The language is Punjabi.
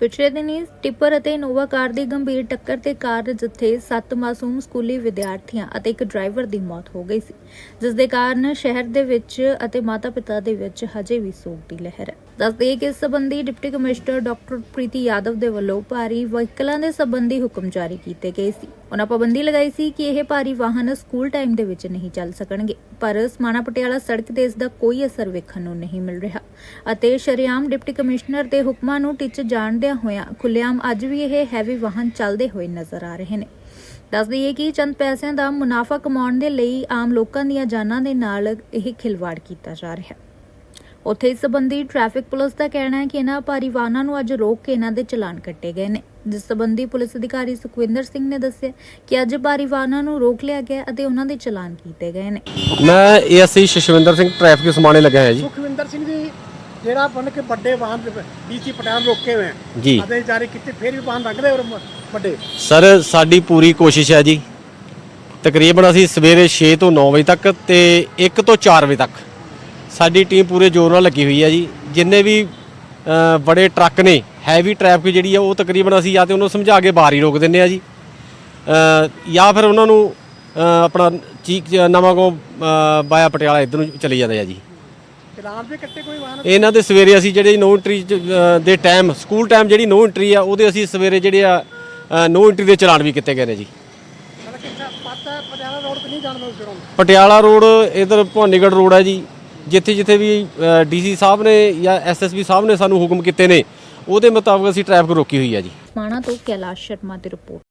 ਪਿਛਲੇ ਦਿਨੀ ਟਿੱਪਰ ਅਤੇ ਇਨੋਵਾ ਕਾਰ ਦੀ ਗੰਭੀਰ ਟੱਕਰ ਤੇ ਕਾਰ ਜਿੱਥੇ 7 ਮਾਸੂਮ ਸਕੂਲੀ ਵਿਦਿਆਰਥੀਆਂ ਅਤੇ ਇੱਕ ਡਰਾਈਵਰ ਦੀ ਮੌਤ ਹੋ ਗਈ ਸੀ ਜਿਸ ਦੇ ਕਾਰਨ ਸ਼ਹਿਰ ਦੇ ਵਿੱਚ ਅਤੇ ਮਾਤਾ-ਪਿਤਾ ਦੇ ਵਿੱਚ ਹਜੇ ਵੀ ਸੋਗ ਦੀ ਲਹਿਰ ਹੈ। ਦੱਸਦੇ ਕਿ ਇਸ ਸੰਬੰਧੀ deputy commissioner doctor Preeti Yadav ਦੇ ਵੱਲੋਂ ਭਾਰੀ ਵਹੀਕਲਾਂ ਦੇ ਸੰਬੰਧੀ ਹੁਕਮ ਜਾਰੀ ਕੀਤੇ ਗਏ ਸੀ। ਉਹਨਾਂ ਪਾਬੰਦੀ ਲਗਾਈ ਸੀ ਕਿ ਇਹ ਭਾਰੀ ਵਾਹਨ ਸਕੂਲ ਟਾਈਮ ਦੇ ਵਿੱਚ ਨਹੀਂ ਚੱਲ ਸਕਣਗੇ, ਪਰ ਸਮਾਣਾ ਪਟਿਆਲਾ ਸੜਕ ਤੇ ਇਸ ਦਾ ਕੋਈ ਅਸਰ ਵੇਖਣ ਨੂੰ ਨਹੀਂ ਮਿਲ ਰਿਹਾ ਅਤੇ ਸ਼ਰਿਆਮ ਡਿਪਟੀ ਕਮਿਸ਼ਨਰ ਦੇ ਹੁਕਮਾਂ ਨੂੰ ਟਿੱਚ ਜਾਣਦਿਆਂ ਹੋਇਆਂ ਖੁੱਲ੍ਹੇਆਮ ਅੱਜ ਵੀ ਇਹ ਹੈਵੀ ਵਾਹਨ ਚੱਲਦੇ ਹੋਏ ਨਜ਼ਰ ਆ ਰਹੇ ਨੇ। ਦੱਸ ਦਈਏ ਕਿ ਚੰਦ ਪੈਸਿਆਂ ਦਾ ਮੁਨਾਫਾ ਕਮਾਉਣ ਦੇ ਲਈ ਆਮ ਲੋਕਾਂ ਦੀਆਂ ਜਾਨਾਂ ਦੇ ਨਾਲ ਇਹ ਖਿਲਵਾੜ ਕੀਤਾ ਜਾ ਰਿਹਾ। ਹੈ ਉੱਥੇ ਇਸ ਸੰਬੰਧੀ ਟ੍ਰੈਫਿਕ ਪੁਲਿਸ ਦਾ ਕਹਿਣਾ ਹੈ ਕਿ ਇਹਨਾਂ ਭਾਰੀ ਵਾਹਨਾਂ ਨੂੰ ਅੱਜ ਰੋਕ ਕੇ ਇਹਨਾਂ ਦੇ ਚਲਾਨ ਕੱਟੇ ਗਏ ਨੇ। ਜਿਸ ਸੰਬੰਧੀ ਪੁਲਿਸ ਅਧਿਕਾਰੀ ਸੁਖਵਿੰਦਰ ਸਿੰਘ ਨੇ ਦੱਸਿਆ ਕਿ ਅੱਜ ਭਾਰੀ ਵਾਹਨਾਂ ਨੂੰ ਰੋਕ ਲਿਆ ਗਿਆ ਅਤੇ ਉਹਨਾਂ ਦੇ ਚਲਾਨ ਕੀਤੇ ਗਏ ਨੇ। ਮੈਂ ਏਐਸਆਈ ਸ਼ਸ਼ਵਿੰਦਰ ਸਿੰਘ ਟ੍ਰੈਫਿਕ ਸਮਾਣੇ ਲੱਗਾ ਹਾਂ ਜੀ। ਸੁਖਵਿੰਦਰ ਸਿੰਘ ਜੀ ਜਿਹੜਾ ਬਣ ਕੇ ਵੱਡੇ ਵਾਹਨ ਡੀਸੀ ਪਟਿਆਲਾ ਰੋਕੇ ਹੋਏ ਆ। ਜੀ। ਆਦੇ ਜਾਰੀ ਕੀਤੇ ਫਿਰ ਵੀ ਵਾਹਨ ਲੰਘਦੇ ਔਰ ਵੱਡੇ। ਸਰ ਸਾਡੀ ਪੂਰੀ ਕੋਸ਼ਿਸ਼ ਹੈ ਜੀ। ਤਕਰੀਬਨ ਅਸੀਂ ਸਵੇਰੇ 6 ਤੋਂ 9 ਵਜੇ ਤੱਕ ਤੇ 1 ਤੋਂ 4 ਵਜੇ ਤੱਕ ਸਾਡੀ ਟੀਮ ਪੂਰੇ ਜ਼ੋਰ ਨਾਲ ਲੱਗੀ ਹੋਈ ਹੈ ਜੀ। ਜਿੰਨੇ ਵੀ ਬੜੇ ਟਰੱਕ ਨੇ ਹੈਵੀ ਟ੍ਰੈਫਿਕ ਜਿਹੜੀ ਆ ਉਹ ਤਕਰੀਬਨ ਅਸੀਂ ਜਾਂ ਤੇ ਉਹਨੂੰ ਸਮਝਾ ਕੇ ਬਾਹਰ ਹੀ ਰੋਕ ਦਿੰਨੇ ਆ ਜੀ। ਜਾਂ ਫਿਰ ਉਹਨਾਂ ਨੂੰ ਆਪਣਾ ਚੀਕ ਨਵਾਂ ਕੋ ਬਾਇਆ ਪਟਿਆਲਾ ਇਧਰ ਨੂੰ ਚਲੇ ਜਾਂਦੇ ਆ ਜੀ। ਚਲਾਨ ਵੀ ਕੱਟੇ ਕੋਈ ਵਾਹਨ? ਇਹਨਾਂ ਦੇ ਸਵੇਰੇ ਅਸੀਂ ਜਿਹੜੇ ਨੋ ਐਂਟਰੀ ਦੇ ਟਾਈਮ ਸਕੂਲ ਟਾਈਮ ਜਿਹੜੀ ਨੋ ਐਂਟਰੀ ਆ ਉਹਦੇ ਅਸੀਂ ਸਵੇਰੇ ਜਿਹੜੇ ਆ ਨੋ ਐਂਟਰੀ ਦੇ ਚਲਾਨ ਵੀ ਕੀਤੇ ਗਏ ਨੇ ਜੀ। ਪਟਿਆਲਾ ਰੋਡ ਤੇ ਨਹੀਂ ਜਾਣ ਦੋ ਜਦੋਂ ਪਟਿਆਲਾ ਰੋਡ ਇਧਰ ਭਵਾਨੀਗੜ੍ਹ ਰੋਡ ਹੈ ਜੀ। ਜਿੱਥੇ ਜਿੱਥੇ ਵੀ ਡੀਸੀ ਸਾਹਿਬ ਨੇ ਜਾਂ ਐਸਐਸਪੀ ਸਾਹਿਬ ਨੇ ਸਾਨੂੰ ਹੁਕਮ ਕੀਤੇ ਨੇ, ਉਹਦੇ ਮੁਤਾਬਕ ਅਸੀਂ ਟ੍ਰੈਫਿਕ ਰੋਕੀ ਹੋਈ ਹੈ ਜੀ। ਸਮਾਣਾ ਤੋਂ ਕੈਲਾਸ਼ ਸ਼ਰਮਾ ਦੀ ਰਿਪੋਰਟ।